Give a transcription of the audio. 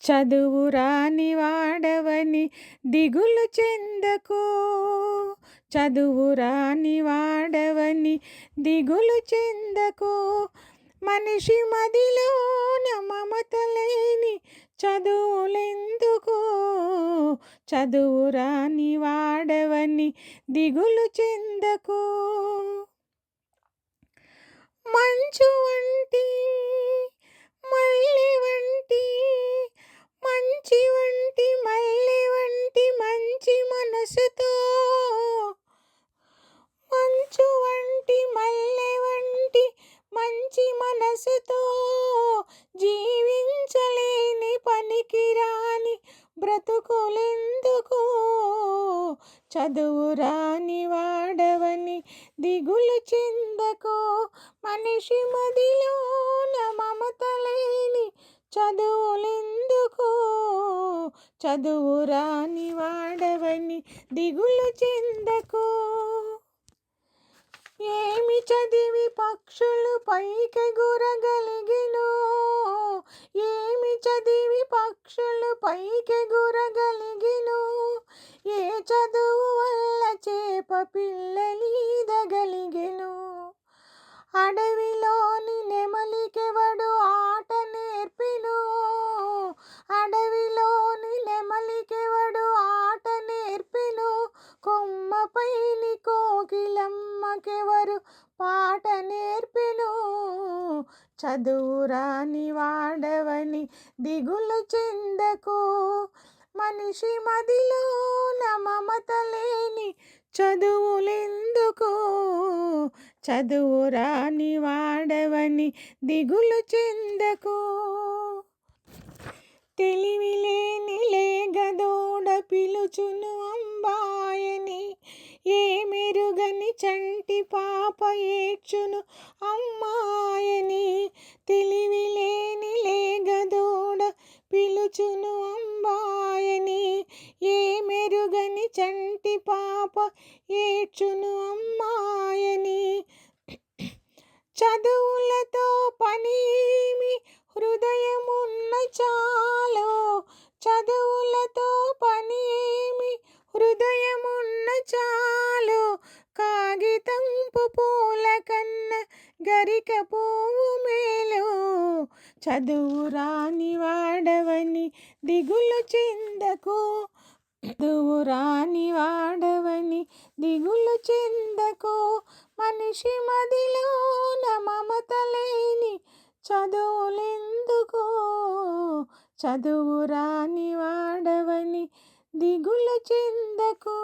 చదువు రాని వాడవని దిగులు చెందకో. చదువు రాని వాడవని దిగులు చెందకో. మనిషి మదిలోన మమత లేని చదువులెందుకో? చదువు రాని వాడవని దిగులు చెందకో. మంచు వంటి మనసుతో మంచు వంటి మల్లె వంటి మంచి మనసుతో జీవించలేని పనికిరాని బ్రతుకులెందుకు? చదువు రాని వాడవని దిగులు చెందకో? మనిషి మదిలోన మమత లేని చదువులెందుకో? చదువు రాని వాడ దిగులు చెందకో. ఏమి చదివి పక్షులు పైకెగురగలిగినో ఏమి చదివి పక్షులు పైకెగురగలిగినో ఏ చదువు వల్ల చేప పిల్లలి వారు పాట నేర్పిను. చదువు రాని వాడవని దిగులు చెందకు. మనిషి మదిలోన మమత లేని చదువులెందుకు? చదువు రాని వాడవని దిగులు చెందకు. తెలివి లేని చంటి పాప ఏడ్చును. అమ్మాయని తెలివి లేని లేగదోడ పిలుచును. అంబాయని ఏ మెరుగని చంటి పాప ఏడ్చును. అమ్మాయని చదువులతో పని ఏమి హృదయమున్న చాలో. చదువు కాగితంపు పూల కన్న గరిక పువ్వు మేలు. చదువు రాని వాడవని దిగులు చెందకు. చదువు రాని వాడవని దిగులు చెందకో. మనిషి మదిలోన మమత లేని చదువులెందుకో? చదువు రాని వాడవని దిగులు చెందకో.